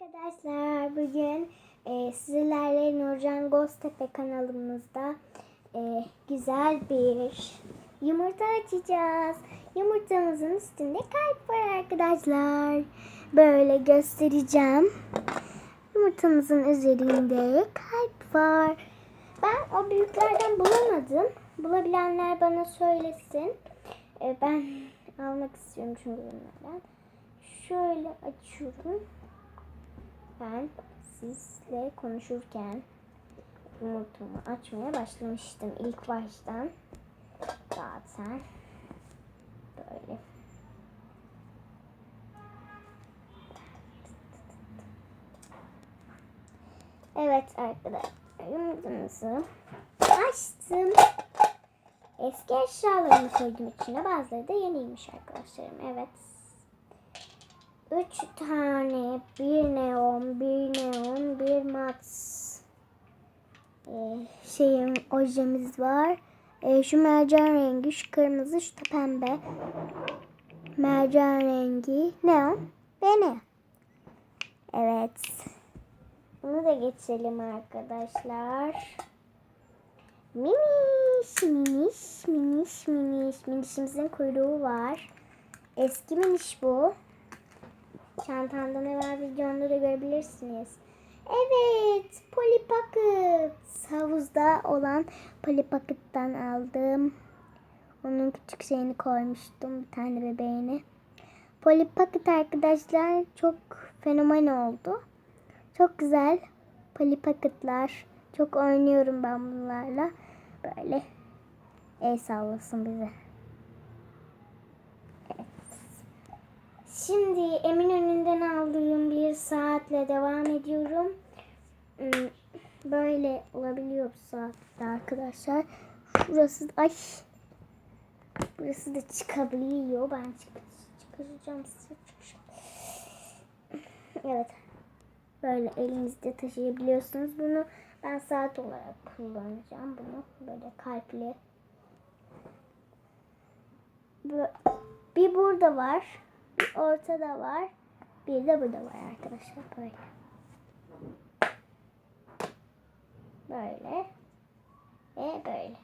Arkadaşlar bugün e, sizlerle Nurcan Göztepe kanalımızda e, güzel bir yumurta açacağız. Yumurtamızın üstünde kalp var arkadaşlar. Böyle göstereceğim. Yumurtamızın üzerinde kalp var. Ben o büyüklerden bulamadım. Bulabilenler bana söylesin. E, ben almak istiyorum çünkü bunlardan. Şöyle açıyorum. Ben sizle konuşurken yumurtamı açmaya başlamıştım ilk baştan. Zaten böyle. Evet arkadaşlar yumurtamızı açtım. Eski eşyalarımı koydum içine. Bazıları da yeniymiş arkadaşlarım. Evet. Üç tane bir mat ee, şeyim ojemiz var. Ee, şu mercan rengi, şu kırmızı, şu da pembe. Mercan rengi, neon ve ne? Evet. Bunu da geçelim arkadaşlar. Miniş, miniş, miniş, miniş. Minişimizin kuyruğu var. Eski miniş bu. Çantamda ne var videomda da görebilirsiniz. Evet, Polly Pocket. Havuzda olan Polly Pocket'tan aldım. Onun küçük şeyini koymuştum, bir tane bebeğini. Polly Pocket arkadaşlar çok fenomen oldu. Çok güzel Polly Pocket'lar. Çok oynuyorum ben bunlarla. Böyle el sallasın bize. Şimdi Eminönü'nden aldığım bir saatle devam ediyorum. Hmm, Böyle olabiliyor bu saatte arkadaşlar. Şurası ay. Burası da çıkabiliyor. Ben çık çıkaracağım size. Evet. Böyle elinizde taşıyabiliyorsunuz. Bunu ben saat olarak kullanacağım. Bunu böyle kalpli. Bir burada var. Bir ortada var. Bir de burada var arkadaşlar. Böyle. Böyle. Ve böyle.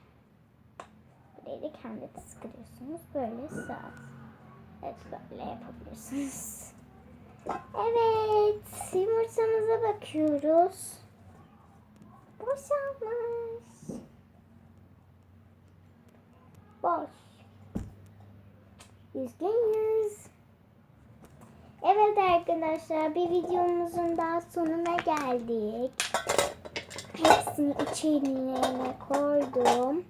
Burayı da kendi sıkıyorsunuz. Böyle saat. Evet böyle yapabilirsiniz. Evet. Yumurtamıza bakıyoruz. Boşalmış. Boş. Üzgünüz. Evet arkadaşlar bir videomuzun daha sonuna geldik. Hepsini içine koydum.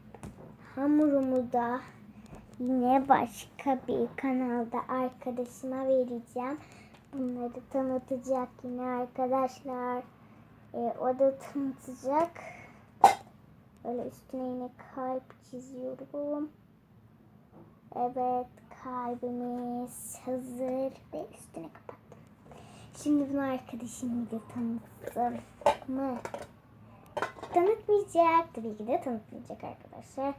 Hamurumu da yine başka bir kanalda arkadaşıma vereceğim. Bunları tanıtacak yine arkadaşlar. Ee, o da tanıtacak. Böyle üstüne yine kalp çiziyorum. Evet kalbimiz hazır ve üstüne kapattım. Şimdi bunu arkadaşım ile tanıttım mı? Tanıtmayacak. Tabii ki de tanıtmayacak arkadaşlar.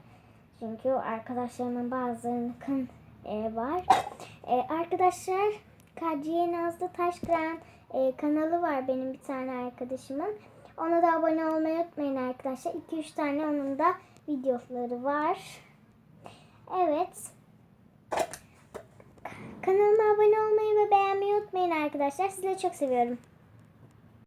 Çünkü arkadaşlarımın bazılarının kan e, var. E, arkadaşlar Kadriye Nazlı Taşkıran e, kanalı var benim bir tane arkadaşımın. Ona da abone olmayı unutmayın arkadaşlar. 2-3 tane onun da videoları var. Evet. Kanalıma abone olmayı ve beğenmeyi unutmayın arkadaşlar. Sizleri çok seviyorum.